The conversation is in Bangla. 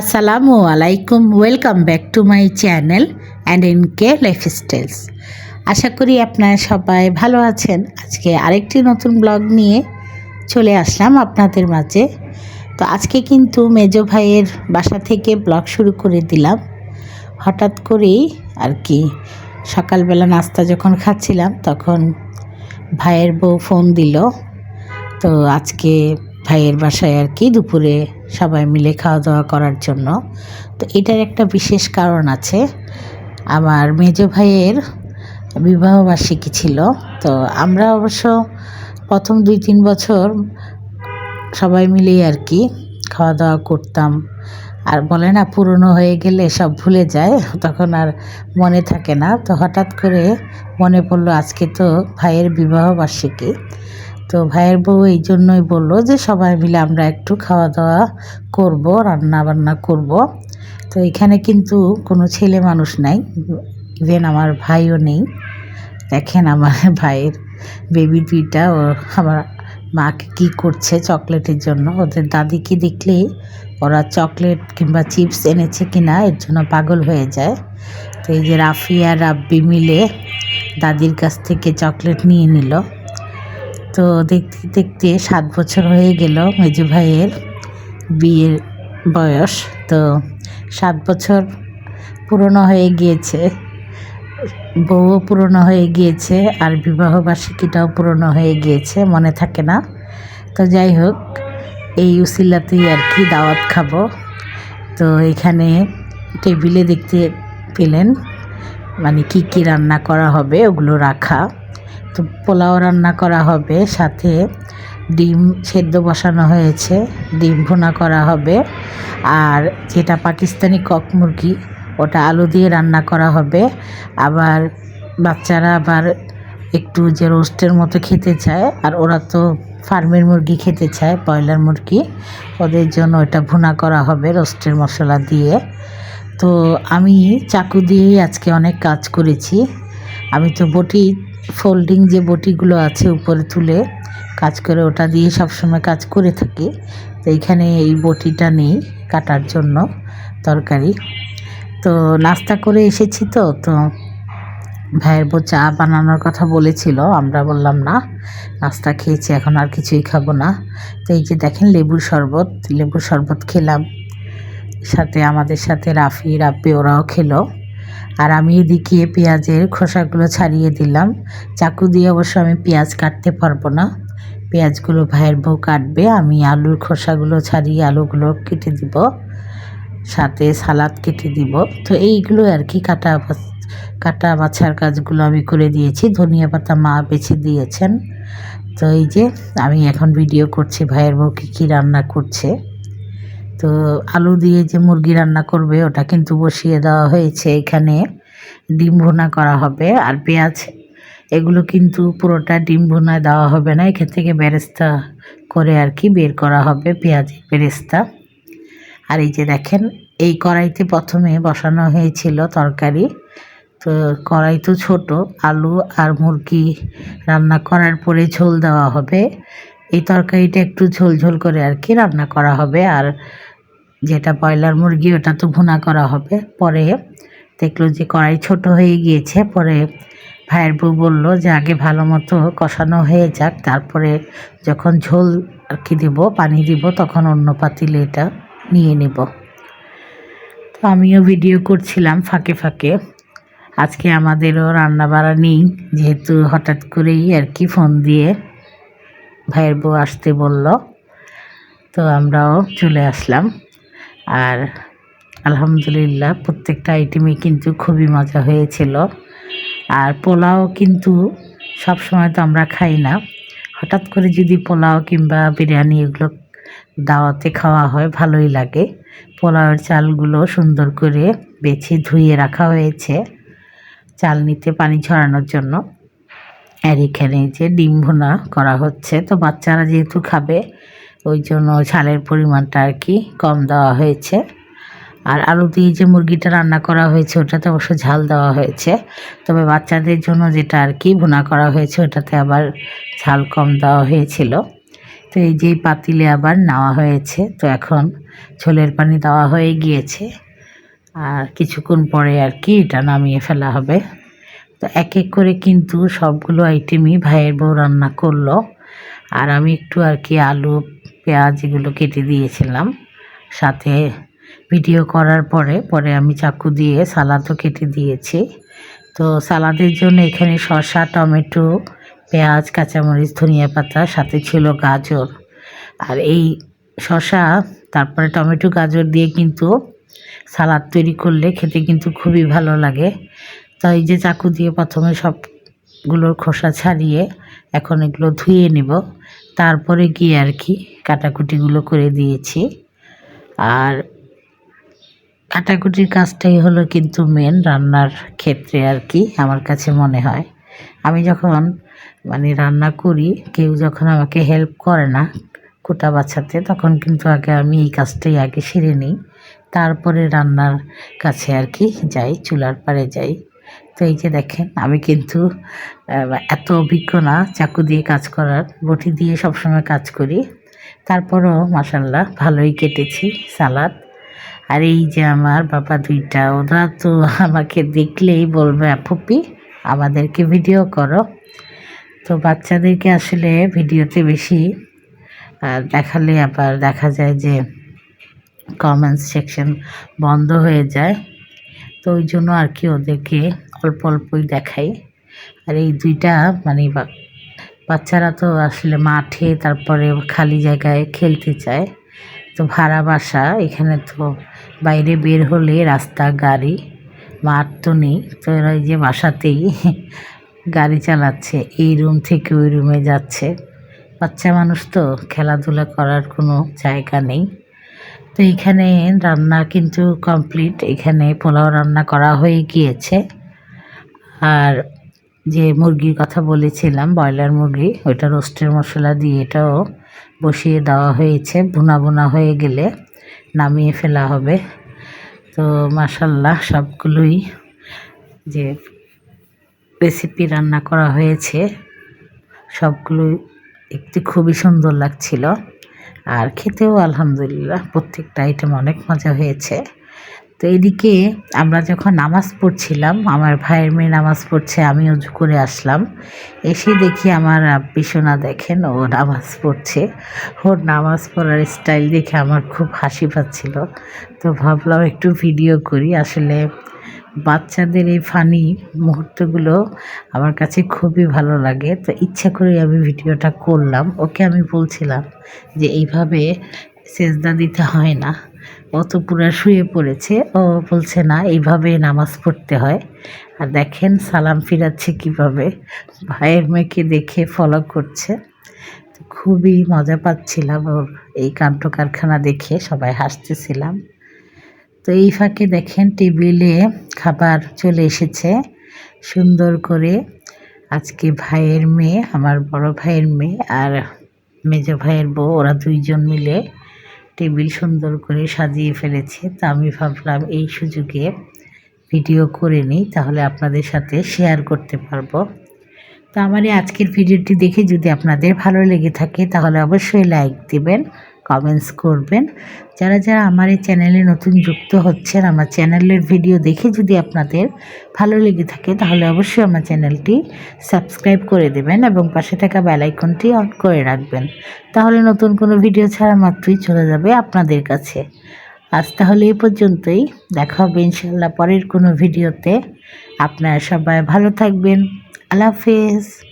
আসসালামু আলাইকুম welcome back to my channel and in K lifestyles আশা করি আপনারা সবাই ভালো আছেন। আজকে আরেকটি নতুন ব্লগ নিয়ে চলে আসলাম আপনাদের মাঝে। তো আজকে কিন্তু মেজো ভাইয়ের বাসা থেকে ব্লগ শুরু করে দিলাম। হঠাৎ করেই আর কি সকালবেলা নাস্তা যখন খাচ্ছিলাম তখন ভাইয়ের বউ ফোন দিল। তো আজকে ভাইয়ের বাসায় আর কি দুপুরে সবাই মিলে খাওয়া দাওয়া করার জন্য। তো এটার একটা বিশেষ কারণ আছে। আমার মেজো ভাইয়ের বিবাহবার্ষিকী ছিল। তো আমরা অবশ্য প্রথম দুই তিন বছর সবাই মিলেই আর কি খাওয়া দাওয়া করতাম। আর বলে না, পুরনো হয়ে গেলে সব ভুলে যায়, তখন আর মনে থাকে না। তো হঠাৎ করে মনে পড়ল আজকে তো ভাইয়ের বিবাহ বার্ষিকী। তো ভাইয়ের বউ এই জন্যই বলল যে সবাই মিলে আমরা একটু খাওয়া দাওয়া করব রান্না বান্না করব। তো এখানে কিন্তু কোনো ছেলে মানুষ নাই ইভেন আমার ভাইও নেই। দেখেন আমার ভাইয়ের বেবি দুইটা ও আমার মাকে কী করছে চকলেটের জন্য? ওদের দাদিকে দেখলেই ওরা চকলেট কিংবা চিপস এনেছে কিনা, এর জন্য পাগল হয়ে যায়। তো এই যে রাফি আর রাব্বি মিলে দাদির কাছ থেকে চকলেট নিয়ে নিল। তো দেখতে দেখতে সাত বছর হয়ে গেল মেজু ভাইয়ের বিয়ের বয়স। তো সাত বছর পুরনো হয়ে গিয়েছে, বউও পুরনো হয়ে গিয়েছে, আর বিবাহ বার্ষিকীটাও পুরনো হয়ে গিয়েছে, মনে থাকে না। তো যাই হোক, এই উসিলাতেই আর কি দাওয়াত খাব। তো এখানে টেবিলে দেখতে পেলেন মানে কি কি রান্না করা হবে ওগুলো রাখা। তো পোলাও রান্না করা হবে, সাথে ডিম সেদ্ধ বসানো হয়েছে, ডিম ভুনা করা হবে, আর যেটা পাকিস্তানি কক মুরগি, ওটা আলু দিয়ে রান্না করা হবে। আবার বাচ্চারা আবার একটু যে রোস্টের মতো খেতে চায়, আর ওরা তো ফার্মের মুরগি খেতে চায়, ব্রয়লার মুরগি, ওদের জন্য ওটা ভুনা করা হবে রোস্টের মশলা দিয়ে। তো আমি চাকু দিয়েই আজকে অনেক কাজ করেছি। আমি তো বটি ফোল্ডিং যে বটিগুলো আছে উপরে তুলে কাজ করে, ওটা দিয়ে সবসময় কাজ করে থাকি। তো এইখানে এই বটিটা নেই কাটার জন্য তরকারি। তো নাস্তা করে এসেছি তো তো ভাইয়ের বউ চা বানানোর কথা বলেছিল, আমরা বললাম না, নাস্তা খেয়েছি, এখন আর কিছুই খাব না। তো এই যে দেখেন লেবুর শরবত লেবুর শরবত খেলাম। সাথে আমাদের সাথে রাফি, রাব্বি, ওরাও খেলো। আর আমি এদিকে পেঁয়াজের খোসাগুলো ছাড়িয়ে দিলাম। চাকু দিয়ে অবশ্য আমি পেঁয়াজ কাটতে পারব না। পেঁয়াজগুলো ভাইয়ের বউ কাটবে, আমি আলুর খোসাগুলো ছাড়িয়ে আলুগুলো কেটে দিব, সাথে সালাদ কেটে দিব। তো এইগুলো আর কি কাটা কাটা বাছার কাজগুলো আমি করে দিয়েছি। ধনিয়া পাতা মা বেছে দিয়েছেন। তো এই যে আমি এখন ভিডিও করছি ভাইয়ের বউ কী কী রান্না করছে। তো আলু দিয়ে যে মুরগি রান্না করবে, ওটা কিন্তু বসিয়ে দেওয়া হয়েছে এখানে। ডিম ভুনা করা হবে আর পেঁয়াজ, এগুলো কিন্তু পুরোটা ডিম ভুনায় দেওয়া হবে না। এখান থেকে বেরেস্তা করে আর কি বের করা হবে পেঁয়াজ বেরেস্তা। আর এই যে দেখেন, এই কড়াইতে প্রথমে বসানো হয়েছিল তরকারি। তো কড়াই তো ছোট, আলু আর মুরগি রান্না করার পরে ঝোল দেওয়া হবে। এই তরকারিটা একটু ঝোল ঝোল করে আর কি রান্না করা হবে। আর যেটা ব্রয়লার মুরগি, ওটা তো ভুনা করা হবে। পরে দেখল যে কড়াই ছোট হয়ে গিয়েছে। পরে ভাইয়ের বউ বলল যে, আগে ভালো মতো কষানো হয়ে যাক। তারপরে যখন ঝোল আর কি দিব, পানি দিব, তখন অন্য পাতিলে এটা নিয়ে নেব। তো আমিও ভিডিও করছিলাম ফাঁকে ফাঁকে। আজকে আমাদেরও রান্না বাড়া নেই, যেহেতু হঠাৎ করেই আর কি ফোন দিয়ে ভাইয়ের বউ আসতে বলল। তো আমরাও চলে আসলাম। আর আলহামদুলিল্লাহ প্রত্যেকটা আইটেমই কিন্তু খুবই মজা হয়েছিল। আর পোলাও কিন্তু সব সময় তো আমরা খাই না। হঠাৎ করে যদি পোলাও কিংবা বিরিয়ানি এগুলো দাওয়াতে খাওয়া হয়, ভালোই লাগে। পোলাওয়ের চালগুলো সুন্দর করে বেছে ধুয়ে রাখা হয়েছে চাল নিতে পানি ছড়ানোর জন্য। আর এখানে যে ডিম ভুনা করা হচ্ছে, তো বাচ্চারা যেহেতু খাবে ওই জন্য ঝালের পরিমাণটা আর কি কম দেওয়া হয়েছে। আর আলু দিয়ে যে মুরগিটা রান্না করা হয়েছে, ওটাতে অবশ্য ঝাল দেওয়া হয়েছে। তবে বাচ্চাদের জন্য যেটা আর কি ভুনা করা হয়েছে, ওটাতে আবার ঝাল কম দেওয়া হয়েছিল। তো এই যে পাতিলে আবার নেওয়া হয়েছে, তো এখন ছোলের পানি দেওয়া হয়ে গিয়েছে। আর কিছুক্ষণ পরে আর কি এটা নামিয়ে ফেলা হবে। তো এক এক করে কিন্তু সবগুলো আইটেমই ভাইয়ের বউ রান্না করল। আর আমি একটু আর কি আলু পেঁয়াজ এগুলো কেটে দিয়েছিলাম। সাথে ভিডিও করার পরে পরে আমি চাকু দিয়ে সালাদও কেটে দিয়েছি। তো সালাদের জন্য এখানে শসা, টমেটো, পেঁয়াজ, কাঁচামরিচ, ধনিয়া পাতা, সাথে ছিল গাজর। আর এই শসা, তারপরে টমেটো, গাজর দিয়ে কিন্তু সালাদ তৈরি করলে খেতে কিন্তু খুবই ভালো লাগে। তো এই যে চাকু দিয়ে প্রথমে সবগুলোর খোসা ছাড়িয়ে এখন এগুলো ধুয়ে নেব। তারপরে গিয়ে আর কি কাটাকুটিগুলো করে দিয়েছি। আর কাটাকুটির কাজটাই হলো কিন্তু মেন রান্নার ক্ষেত্রে আর কি আমার কাছে মনে হয়। আমি যখন মানে রান্না করি, কেউ যখন আমাকে হেল্প করে না কোটা বাছাতে, তখন কিন্তু আগে আমি এই কাজটাই আগে সেরে নিই। তারপরে রান্নার কাছে আর কি যাই, চুলার পাড়ে যাই। তো এই যে দেখেন, আমি কিন্তু এত অভিজ্ঞ না চাকু দিয়ে কাজ করার, বটি দিয়ে সবসময় কাজ করি। তারপরও মাসাল্লাহ ভালোই কেটেছি সালাদ। আর এই যে আমার বাবা দুইটা, ওরা তো আমাকে দেখলেই বলবে, ফুপি, আমাদেরকে ভিডিও করো। তো বাচ্চাদেরকে আসলে ভিডিওতে বেশি দেখালে আবার দেখা যায় যে কমেন্টস সেকশন বন্ধ হয়ে যায়। তো ওই জন্য আর কি ওদেরকে অল্প অল্পই দেখাই। আর এই দুইটা মানে বাচ্চারা তো আসলে মাঠে তারপরে খালি জায়গায় খেলতে চায়। তো ভাড়া বাসা, এখানে তো বাইরে বের হলে রাস্তা, গাড়ি, মাঠ তো নেই। তো এরা যে বাসাতেই গাড়ি চালাচ্ছে, এই রুম থেকে ওই রুমে যাচ্ছে। বাচ্চা মানুষ তো খেলাধুলা করার কোনো জায়গা নেই। তো এখানে রান্না কিন্তু কমপ্লিট। এখানে পোলাও রান্না করা হয়ে গিয়েছে। আর যে মুরগির কথা বলেছিলাম, ব্রয়লার মুরগি, ওইটা রোস্টের মশলা দিয়ে এটাও বসিয়ে দেওয়া হয়েছে। ভুনা ভুনা হয়ে গেলে নামিয়ে ফেলা হবে। তো মাসাল্লাহ সবগুলোই যে রেসিপি রান্না করা হয়েছে সবগুলোই একটি খুবই সুন্দর লাগছিল। আর খেতেও আলহামদুলিল্লাহ, প্রত্যেকটা আইটেম অনেক মজা হয়েছে। তো এদিকে আমরা যখন নামাজ পড়ছিলাম, আমার ভাইয়ের মেয়ে নামাজ পড়ছে আমি উজু করে আসলাম। এসে দেখি আমার পিছনা দেখেন, ও নামাজ পড়ছে। ওর নামাজ পড়ার স্টাইল দেখে আমার খুব হাসি পাচ্ছিল। তো ভাবলাম একটু ভিডিও করি। আসলে বাচ্চাদের এই ফানি মুহূর্তগুলো আমার কাছে খুবই ভালো লাগে। তো ইচ্ছা করে আমি ভিডিওটা করলাম। ওকে আমি বলছিলাম যে, এইভাবে সেজদা দিতে হয় না। ও তো পুরো শুয়ে পড়েছে। ও বলছে, না, এইভাবে নামাজ পড়তে হয়। আর দেখেন, সালাম ফিরাচ্ছে কীভাবে। ভাইয়ের মেয়েকে দেখে ফলো করছে। খুবই মজা পাচ্ছিলাম ওর এই কাণ্ড কারখানা দেখে, সবাই হাসতেছিলাম। তো এই ফাঁকে দেখেন, টেবিলে খাবার চলে এসেছে সুন্দর করে। আজকে ভাইয়ের মেয়ে, আমার বড় ভাইয়ের মেয়ে আর মেজ ভাইয়ের বউ, ওরা দুইজন মিলে টেবিল সুন্দর করে সাজিয়ে ফেলেছে। তা আমি ভাবলাম এই সুযোগে ভিডিও করে নিই, তাহলে আপনাদের সাথে শেয়ার করতে পারব। তো আমার এই আজকের ভিডিওটি দেখে যদি আপনাদের ভালো লেগে থাকে, তাহলে অবশ্যই লাইক দিবেন। কমেন্টস করবেন। যারা যারা আমার এই চ্যানেলে নতুন যুক্ত হচ্ছেন, আমার চ্যানেলের ভিডিও দেখে যদি আপনাদের ভালো লেগে থাকে, তাহলে অবশ্যই আমার চ্যানেলটি সাবস্ক্রাইব করে দেবেন এবং পাশে থাকা বেলাইকনটি অন করে রাখবেন। তাহলে নতুন কোনো ভিডিও ছাড়া মাত্রই চলে যাবে আপনাদের কাছে। আজ তাহলে এই পর্যন্তই। দেখা হবে ইনশাল্লাহ পরের কোনো ভিডিওতে আপনারা সবাই ভালো থাকবেন। আল্লাহ হাফেজ।